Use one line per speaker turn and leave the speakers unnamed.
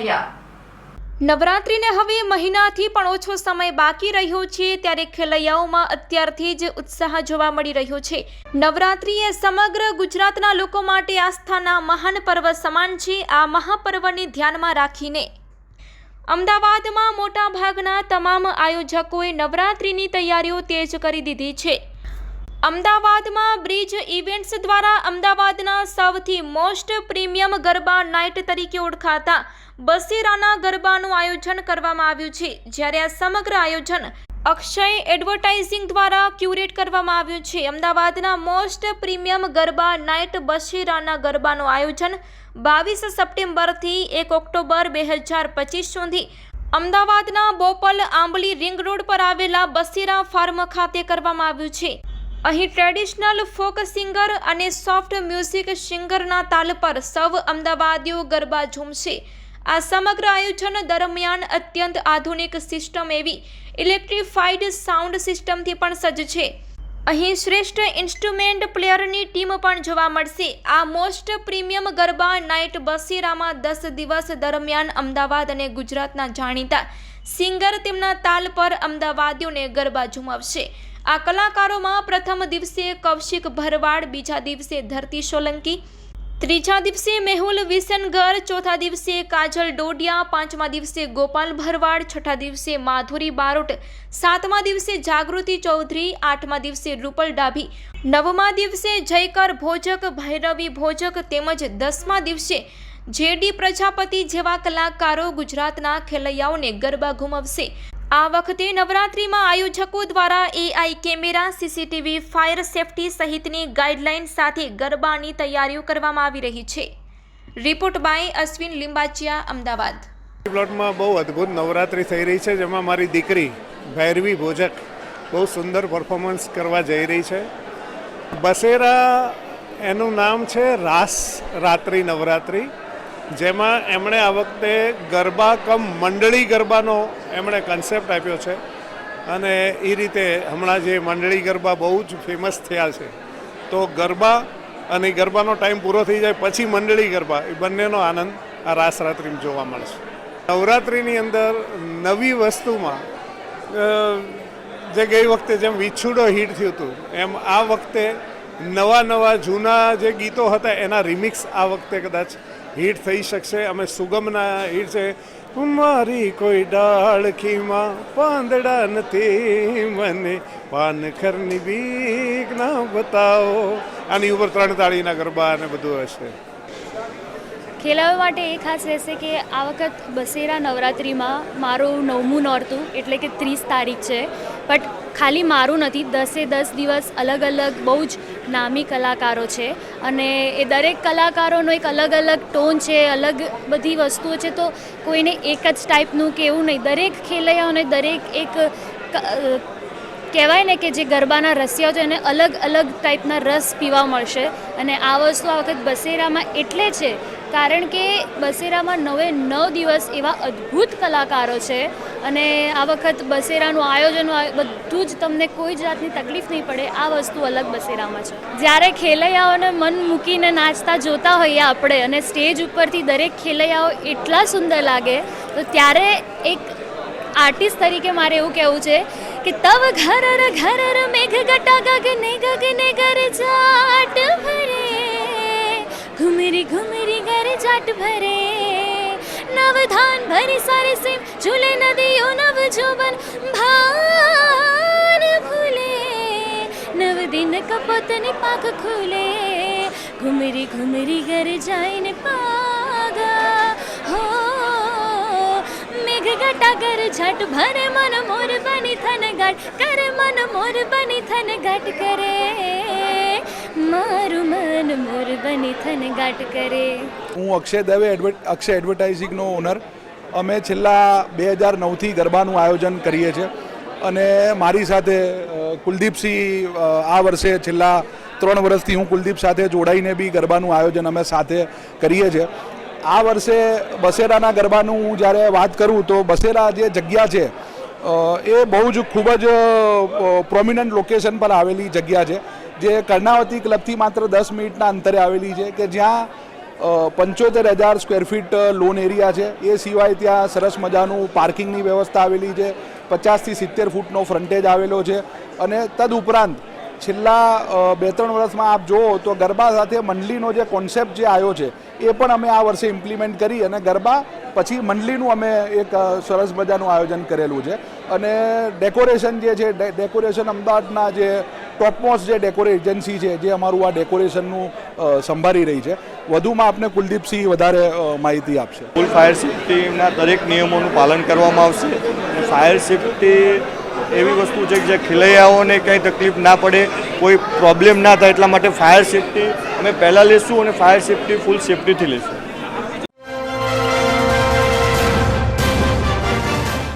થયા. નવરાત્રિને હવે મહિનાથી પણ ઓછો સમય બાકી રહ્યો છે, ત્યારે ખેલૈયાઓમાં અત્યારથી જ ઉત્સાહ જોવા મળી રહ્યો છે. નવરાત્રિ એ સમગ્ર ગુજરાતના લોકો માટે આસ્થાના મહાન પર્વ સમાન છે, આ મહાપર્વને ધ્યાનમાં રાખીને. અમદાવાદમાં મોટા ભાગના તમામ આયોજકોએ નવરાત્રિની તૈયારીઓ તેજ કરી દીધી છે. અમદાવાદમાં બ્રિજ ઇવેન્ટ્સ દ્વારા અમદાવાદના સૌથી મોસ્ટ પ્રીમિયમ ગરબા નાઇટ તરીકે ઓળખાતા બસીરાના ગરબાનું આયોજન કરવામાં આવ્યું છે, જ્યારે આ સમગ્ર આયોજન અક્ષય એડવર્ટાઇઝિંગ દ્વારા ક્યુરેટ કરવામાં આવ્યું છે. અમદાવાદના મોસ્ટ પ્રીમિયમ ગરબા નાઇટ બશીરાના ગરબાનું આયોજન બાવીસ સપ્ટેમ્બરથી એક ઓક્ટોબર બે હજાર પચીસ સુધી અમદાવાદના બોપલ આંબલી રિંગ રોડ પર આવેલા બસીરા ફાર્મ ખાતે કરવામાં આવ્યું છે. અહીં ટ્રેડિશનલ ફોક સિંગર અને સોફ્ટ મ્યુઝિક સિંગરના તાલ પર સૌ અમદાવાદીઓ ગરબા ઝૂમશે. આ સમગ્ર આયોજન દરમિયાન અત્યંત આધુનિક સિસ્ટમ એવી ઇલેક્ટ્રિફાઈડ સાઉન્ડ સિસ્ટમથી પણ સજ્જ છે અહીં શ્રેષ્ઠ ઇન્સ્ટ્રુમેન્ટ પ્લેયરની ટીમ પણ જોવા મળશે. આ મોસ્ટ પ્રીમિયમ ગરબા નાઇટ બસીરામાં દસ દિવસ દરમિયાન અમદાવાદ અને ગુજરાતના જાણીતા સિંગર તેમના તાલ પર અમદાવાદીઓને ગરબા ઝુમાવશે. આ કલાકારોમાં પ્રથમ દિવસે કૌશિક ભરવાડ, બીજા દિવસે ધરતી સોલંકી, ત્રીજા દિવસે મેહુલ વિસનગર, ચોથા દિવસે કાજલ ડોડિયા, પાંચમા દિવસે ગોપાલ ભરવાડ, છઠ્ઠા દિવસે માધુરી બારોટ, સાતમા દિવસે જાગૃતિ ચૌધરી, આઠમા દિવસે રૂપલ ડાભી, નવમા દિવસે જયકર ભોજક, ભૈરવી ભોજક તેમજ દસમા દિવસે જેડી પ્રજાપતિ જેવા કલાકારો ગુજરાતના ખેલૈયાઓને ગરબા ઘુમવશે. આ વખતે નવરાત્રિમાં આયોજકો દ્વારા AI camera CCTV fire safety સહિતની ગાઈડલાઈન સાથે ગરબાની તૈયારીઓ કરવામાં આવી રહી છે. Report by Ashwin Limbachiya, Ahmedabad.
પ્લોટમાં બહુ અદ્ભુત નવરાત્રિ થઈ રહી છે, જેમાં મારી દીકરી ભૈરવી ભોજક બહુ સુંદર પરફોર્મન્સ કરવા જઈ રહી છે. બસેરા એનું નામ છે રાસ રાત્રિ નવરાત્રિ. જેમાં એમણે આ વખતે ગરબા કમ મંડળી ગરબાનો એમણે કન્સેપ્ટ આપ્યો છે. અને એ રીતે હમણાં જે મંડળી ગરબા બહુ જ ફેમસ થયા છે. તો ગરબા અને ગરબાનો ટાઈમ પૂરો થઈ જાય પછી મંડળી ગરબા એ બંનેનો આનંદ આ રાસ રાત્રિમાં જોવા મળશે. નવરાત્રિની અંદર નવી વસ્તુમાં જે ગઈ વખતે જેમ વિછુડો હિટ થયું હતું, એમ આ વખતે નવા નવા જૂના જે ગીતો હતા એના રિમિક્સ આ વખતે કદાચ હિટ થઈ શકશે. અમે સુગમના હિટ છે. મારી કોઈ ડાળખીમાં પાંદડા નથી. મને પાનખરની બીક ના બતાવો. આની ઉપર ત્રણ તાળીના ગરબા અને બધું હશે.
ખેલાવા માટે એ ખાસ રહેશે કે આ વખત બસેરા નવરાત્રિમાં મારું નવમું નોરતું, એટલે કે ત્રીસ તારીખ છે. બટ ખાલી મારું નથી. દસે દસ દિવસ અલગ અલગ બહુ જ નામી કલાકારો છે અને એ દરેક કલાકારોનો એક અલગ અલગ ટોન છે, અલગ બધી વસ્તુઓ છે, તો કોઈને એક જ ટાઈપનું કે એવું નહીં. દરેક ખેલૈયાઓને દરેક એક કહેવાય ને કે જે ગરબાના રસિયાઓ છે એને અલગ અલગ ટાઈપના રસ પીવા મળશે. અને આ વસ્તુ આ વખત બસેરામાં એટલે છે કારણ કે બસેરામાં નવે નવ દિવસ એવા અદ્ભુત કલાકારો છે અને આ વખત બસેરાનું આયોજન બધું જ તમને કોઈ જાતની તકલીફ નહીં પડે, આ વસ્તુ અલગ બસેરામાં છે. જ્યારે ખેલૈયાઓને મન મૂકીને નાચતા જોતા હોઈએ આપણે અને સ્ટેજ ઉપરથી દરેક ખેલૈયાઓ એટલા સુંદર લાગે, તો ત્યારે એક આર્ટિસ્ટ તરીકે મારે એવું કહેવું છે કે તવ ઘર ઘર મેઘ ગટા ગગને ગગને ગર જાટ ભરે, ઘુમરી ઘુમરી ગર જાટ ભરે. નવ ધાન ભરી સારે સિમ, ઝૂલે નદીઓ નવ જોબન ભાન ભૂલે નવ દિન કપોતની પાખ ખુલે. ઘુમરી ઘુમરી ઘર જાઈને પાગા. હો મેઘ ગટા કર છટ ભરે, મન મોર બની થન ઘટ કરે મન મોર બની થન ઘટ કરે. મારું મન મોર બની થન ગાટ કરે.
હું અક્ષય દવે અક્ષય એડવર્ટાઇઝિંગનો ઓનર અમે છેલ્લા બે હજાર નવથી ગરબાનું આયોજન કરીએ છીએ. અને મારી સાથે કુલદીપસિંહ આ વર્ષે છેલ્લા ત્રણ વર્ષથી હું કુલદીપ સાથે જોડાઈને બી ગરબાનું આયોજન અમે સાથે કરીએ છીએ. આ વર્ષે બસેરાના ગરબાનું હું જ્યારે વાત કરું તો બસેરા જે જગ્યા છે એ બહુ જ ખૂબ જ પ્રોમિનન્ટ લોકેશન પર આવેલી જગ્યા છે, જે કર્ણાવતી ક્લબથી માત્ર દસ મિનિટના અંતરે આવેલી છે, કે જ્યાં પંચોતેર હજાર સ્ક્વેર ફીટ લોન એરિયા છે. એ સિવાય ત્યાં સરસ મજાનું પાર્કિંગની વ્યવસ્થા આવેલી છે, પચાસથી સિત્તેર ફૂટનો ફ્રન્ટેજ આવેલો છે, અને તદ ઉપરાંત છેલ્લા બે ત્રણ વર્ષમાં આપ જુઓ તો ગરબા સાથે મંડલીનો જે કોન્સેપ્ટ જે આવ્યો છે, એ પણ અમે આ વર્ષે ઇમ્પ્લિમેન્ટ કરી અને ગરબા પછી મંડલીનું અમે એક સરસ મજાનું આયોજન કરેલું છે. અને ડેકોરેશન જે છે ડેકોરેશન અમદાવાદના જે ટોપમોસ્ટ જે ડેકોરે એજન્સી છે, જે અમારું આ ડેકોરેશનનું સંભાળી રહી છે. વધુમાં આપને કુલદીપસિંહ વધારે માહિતી આપશે.
ફૂલ ફાયર સેફ્ટીના દરેક નિયમોનું પાલન કરવામાં આવશે. ફાયર સેફ્ટી એવી વસ્તુ છે કે જે ખેલૈયાઓને કંઈ તકલીફ ના પડે, કોઈ પ્રોબ્લેમ ના થાય, એટલા માટે ફાયર સેફ્ટી અમે પહેલાં લેશું અને ફાયર સેફ્ટી ફૂલ સેફ્ટીથી લેશું.